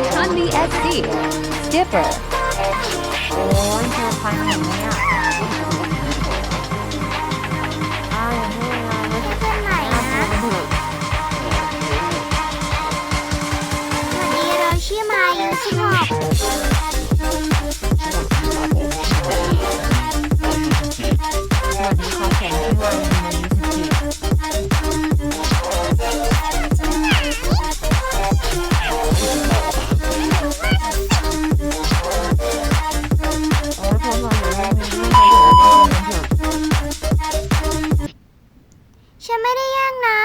Autonomy SC Skipper โอ้ยเจอพันอย่างนี้อะอ้าวอย่างนี้ไม่เราชื่อมายูสิบหกสวัสดีค่ะแข่งที่วัน ฉันไม่ได้แย่งนะ